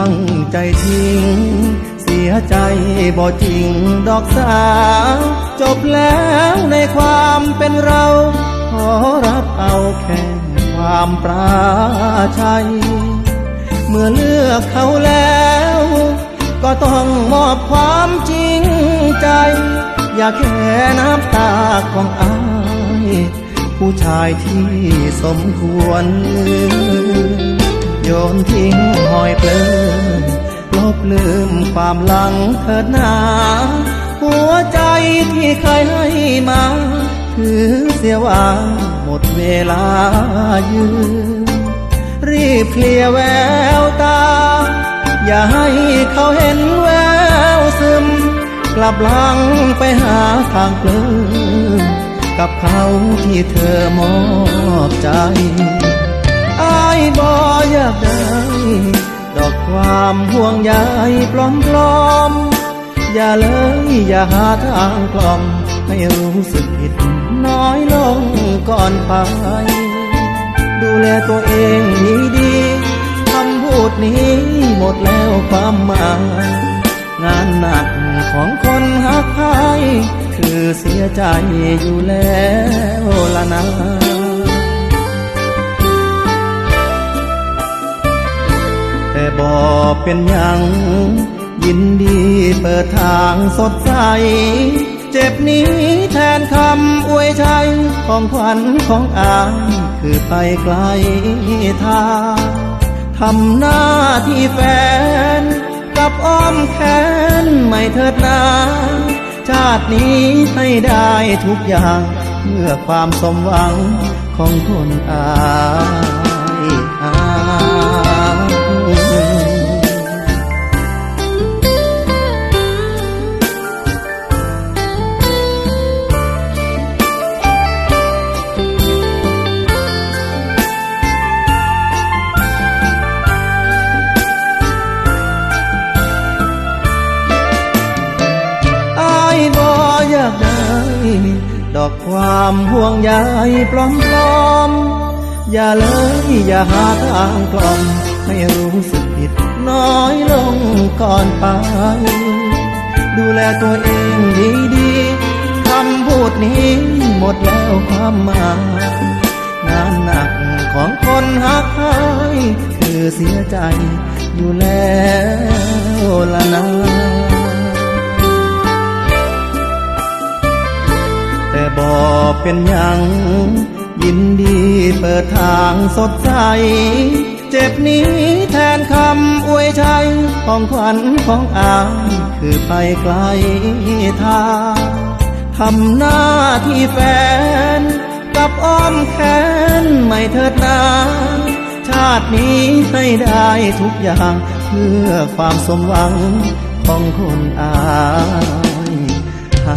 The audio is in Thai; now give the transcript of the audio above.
ั้งใจทิ้ง เสียใจบ่จริงดอกสาว จบแล้วในความเป็นเรา ขอรับเอาแค่ความปราชัย เมื่อเลือกเขาแล้ว ก็ต้องมอบความจริงใจ อย่าแค่น้ำตาของอาย ผู้ชายที่สมควรลืมโย นทิ้งหอยเปลิมลบลืมความหลังเถิดหนาหัวใจที่เคยให้มาถือเสียว่าหมดเวลายืนรีบเคลียร์แววตา อย่าให้เขาเห็นแววซึม กลับหลังไปหาทางเปลืมกับเขาที่เธอมอบใจ บออยากได้ดอกความห่วงใยปลอมปลอมๆอย่าเลยอย่าหาทางกล่อมให้รู้สึกผิดน้อยลงก่อนไป ดูแลตัวเองนี้ดีคำพูดนี้หมดแล้วความหมายงานหนักของคนหักใครคือเสียใจอยู่แล้วละนะ เป็นยัง ยินดีเปิดทางสดใส เจ็บนี้แทนคำอวยชัย ของขวัญของอายคือไปไกลทางทำหน้าที่แฟน กับอ้อมแขนไม่เถิดนาชาตินี้ให้ได้ทุกอย่าง เพื่อความสมหวังของคนอา ดอกความห่วงใยปลอมปลอมๆอย่าเลยอย่าหาทางกล่อมให้รู้สึกผิดน้อยลงก่อนไป ดูแลตัวเองดีๆคำพูดนี้หมดแล้วความหมายงานหนักของคนหักใครคือเสียใจอยู่แล้วละนะ เป็นยังยินดีเปิดทางสดใส เจ็บนี้แทนคำอวยชัยของขวัญของอายคือไปไกลทางทำหน้าที่แฟน กับอ้อมแขนไม่เถิดนาชาตินี้ให้ได้ทุกอย่าง เพื่อความสมหวังของคนอายหา